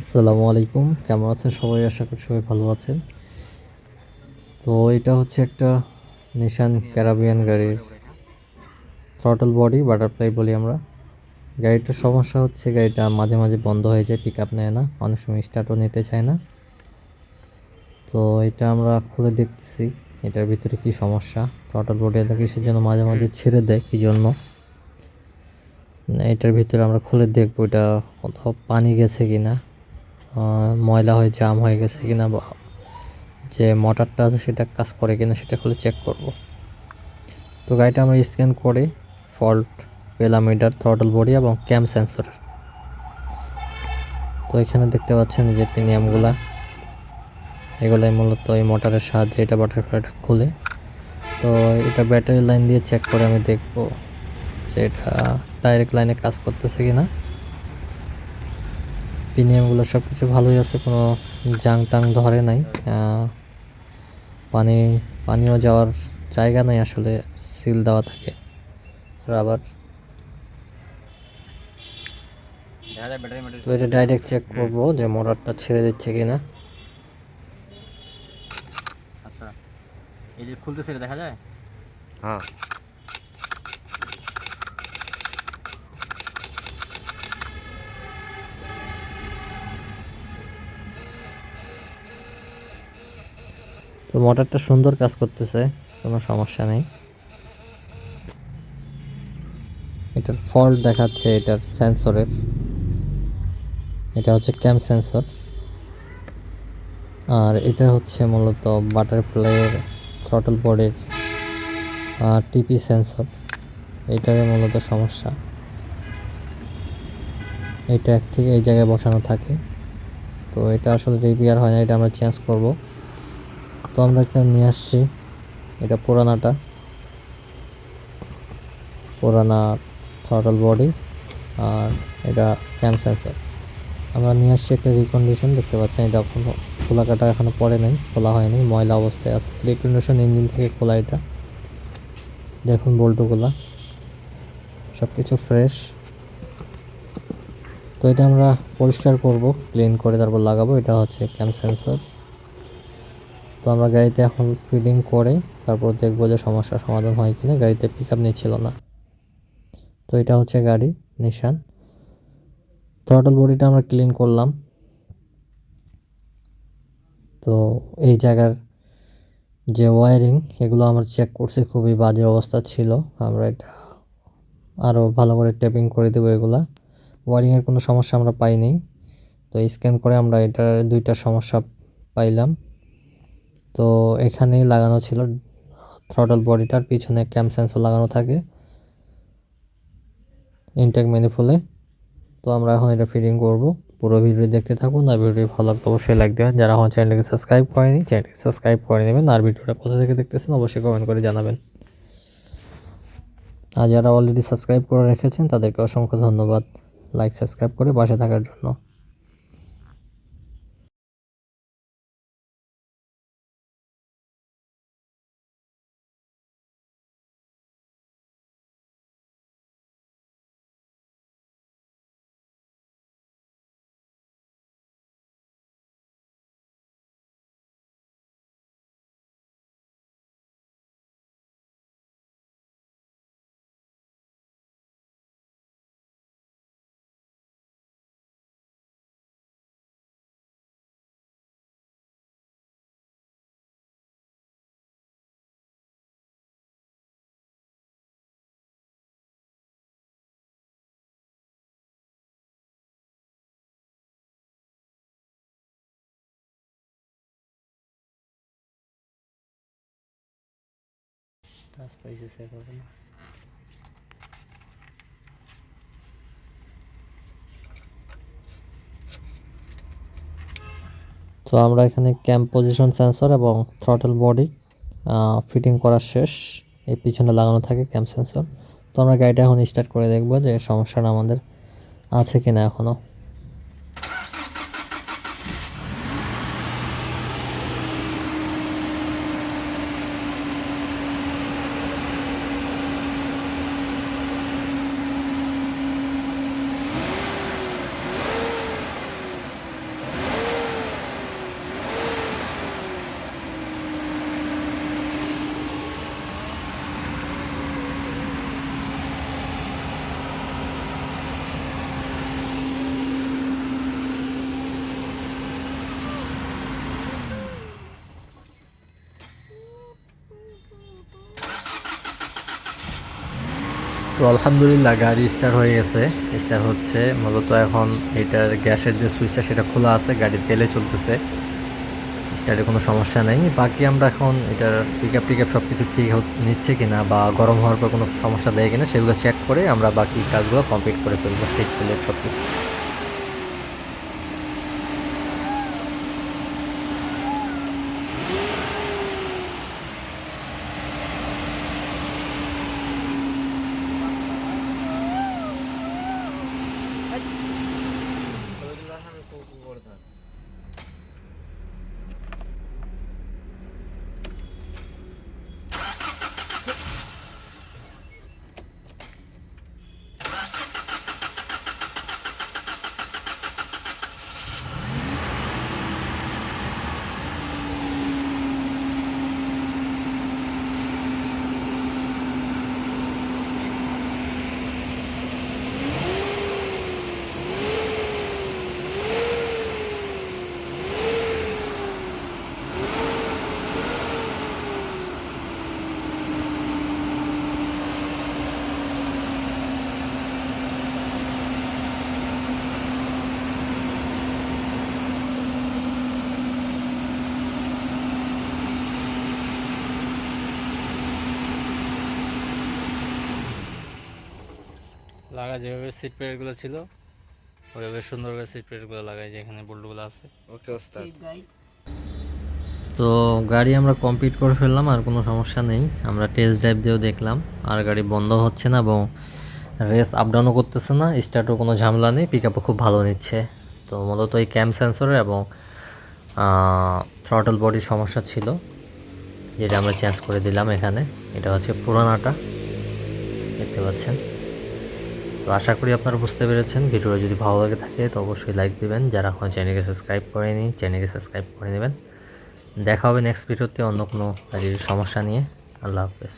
আসসালামু আলাইকুম। কেমন আছেন সবাই? আশা করি সবাই ভালো আছেন। তো এটা হচ্ছে একটা নিশান ক্যারাবিয়ান গাড়ির থ্রটল বডি বাটারফ্লাই বলি আমরা। গাড়িটার সমস্যা হচ্ছে গাড়িটা মাঝে মাঝে বন্ধ হয়ে যায় পিক আপ নেয় না অনেক সময় স্টার্টও নিতে চায় না। তো এটা আমরা খুলে দেখতেছি এটার ভিতরে কি সমস্যা। থ্রটল বডি এটা কিসের জন্য মাঝে মাঝে ছেড়ে দেয় কী জন্য? এটার ভিতরে আমরা খুলে দেখব এটা কোথাও পানি গেছে কিনা। আহ, ময়লা হয়ে, জাম হয়ে গেছে কিনা বা যে মোটরটা আছে সেটা কাজ করে কিনা সেটা খুলে চেক করব। তো গাড়িটা আমরা স্ক্যান করে ফল্ট পেলাম এটার থ্রটল বডি এবং ক্যাম সেন্সরের তো এখানে দেখতে পাচ্ছেন যে প্রিমিয়ামগুলা এগুলাই মূলত এই মোটরের সাহায্যে এটা বাটারফ্লাইটা খুলে। তো এটা ব্যাটারি লাইন দিয়ে চেক করে আমি দেখব যে এটা ডাইরেক্ট লাইনে কাজ করতেছে কিনা। প্রিমিয়ামগুলো সব কিছু ভালোই আছে কোনো জাং টাং ধরে নাই। পানি পানিও যাওয়ার জায়গা নাই আসলে সিল দেওয়া থাকে। রাবার। দেখা যায় তো এটা ডাইরেক্ট চেক করব যে মোটরটা ছেড়ে দিচ্ছে কিনা। আচ্ছা। এই যে খুলতেছে দেখা যায়? হ্যাঁ। তো মোটরটা সুন্দর কাজ করতেছে, কোনো সমস্যা নেই। এটার ফল্ট দেখাচ্ছে এটার সেন্সরের। এটা হচ্ছে ক্যাম সেন্সর। আর এটা হচ্ছে মূলত বাটারফ্লাইয়ের থ্রটল বোর্ডের টিপি সেন্সর। এটারই মূলত সমস্যা। এটা এক থেকে এই জায়গায় বসানো থাকে। তো এটা আসলে রিপেয়ার হয় না, এটা আমরা চেঞ্জ করব। আমরা একটা নিয়ে আসছি। এটা পুরানাটা। পুরানা থ্রটল বডি আর এটা ক্যাম সেন্সর আমরা নিয়ে আসছি একটা রিকন্ডিশন দেখতে পাচ্ছেন এটা এখনও খোলা কাটা এখনও পড়ে নাই, খোলা হয়নি, ময়লা অবস্থায় আছে। রিকন্ডিশন ইঞ্জিন থেকে খোলা এটা। দেখুন বল্টুগুলা সব কিছু ফ্রেশ তো এটা আমরা পরিষ্কার করব ক্লিন করে তারপর লাগাবো। এটা হচ্ছে ক্যাম সেন্সর তো আমরা গাড়িতে এখন ফিডিং করে তারপর দেখব যে সমস্যার সমাধান হয় কিনা। গাড়িতে পিক আপ নিচ্ছিল না। তো এটা হচ্ছে গাড়ি নিশান থ্রটল বডিটা আমরা ক্লিন করলাম। তো এই জায়গার যে ওয়ারিং এগুলো আমরা চেক করছি। খুবই বাজে অবস্থা ছিল। আমরা এটা আরও ভালো করে টেপিং করে দেবো এগুলা। ওয়ারিংয়ের কোনো সমস্যা আমরা পাইনি। তো স্ক্যান করে আমরা এটা দুইটা সমস্যা পাইলাম। তো এখানেই লাগানো ছিল থ্রটল বডিটার পিছনে ক্যাম সেন্সর লাগানো থাকে। ইনটেক ম্যানিফুলে তো আমরা এখন এটা ফিটিং করব। পুরো ভিডিও দেখতে থাকুন আর ভিডিও ভালো লাগলে অবশ্যই লাইক দেবেন। যারা আমার চ্যানেলকে সাবস্ক্রাইব করেনি চ্যানেলকে সাবস্ক্রাইব করে নেবেন আর ভিডিওটা কোথা থেকে দেখতেছেন অবশ্যই কমেন্ট করে জানাবেন। আর যারা অলরেডি সাবস্ক্রাইব করে রেখেছেন, তাদেরকে অসংখ্য ধন্যবাদ। লাইক সাবস্ক্রাইব করে পাশে থাকার জন্য। টাচ পাইছে সেভ হবে না তো আমরা এখানে ক্যাম্প পজিশন সেন্সর এবং থ্রটল বডি ফিটিং করা শেষ। এই পিছনে লাগানো থাকে ক্যাম্প সেন্সর তো আমরা গাড়িটা এখন স্টার্ট করে দেখব যে সমস্যাটা আমাদের আছে কিনা এখনও তো আলহামদুলিল্লাহ গাড়ি স্টার্ট হয়ে গেছে। স্টার্ট হচ্ছে, মূলত এখন এটার গ্যাসের যে সুইচটা সেটা খোলা আছে, গাড়ির তেলে চলতেছে। স্টার্টে কোনো সমস্যা নেই। বাকি আমরা এখন এটার পিক আপ টিক আপ সব কিছু ঠিক নিচ্ছে কিনা বা গরম হওয়ার পর কোনো সমস্যা দেয় কিনা, সেগুলো চেক করে আমরা বাকি কাজগুলো কমপ্লিট করে ফেলব সিট প্লেট সব কিছু লাগা যেভাবে সিট প্লেটগুলো ছিল ওইভাবে সুন্দর করে সিট প্লেটগুলো লাগাই যেখানে বোল্টগুলো আছে। ওকে ওস্তাদ। তো গাড়ি আমরা কমপ্লিট করে ফেললাম আর কোনো সমস্যা নেই। আমরা টেস্ট ড্রাইভ দিয়েও দেখলাম আর গাড়ি বন্ধ হচ্ছে না এবং রেস আপ ডাউনও করতেছে না স্টার্টও কোনো ঝামেলা নেই পিক আপও খুব ভালো নিচ্ছে। তো মূলত এই ক্যাম সেন্সরের এবং থ্রটল বডির সমস্যা ছিল যেটা আমরা চেঞ্জ করে দিলাম এখানে। এটা হচ্ছে পুরানাটা দেখতে পাচ্ছেন। তো আশা করি আপনারা বুঝতে পেরেছেন। ভিডিওটা যদি ভালো লাগে থাকে, তো অবশ্যই লাইক দেবেন। যারা এখন চ্যানেলকে সাবস্ক্রাইব করেনি চ্যানেলকে সাবস্ক্রাইব করে নেবেন। দেখা হবে নেক্সট ভিডিওতে অন্য কোনো গাড়ির সমস্যা নিয়ে। আল্লাহ হাফেজ।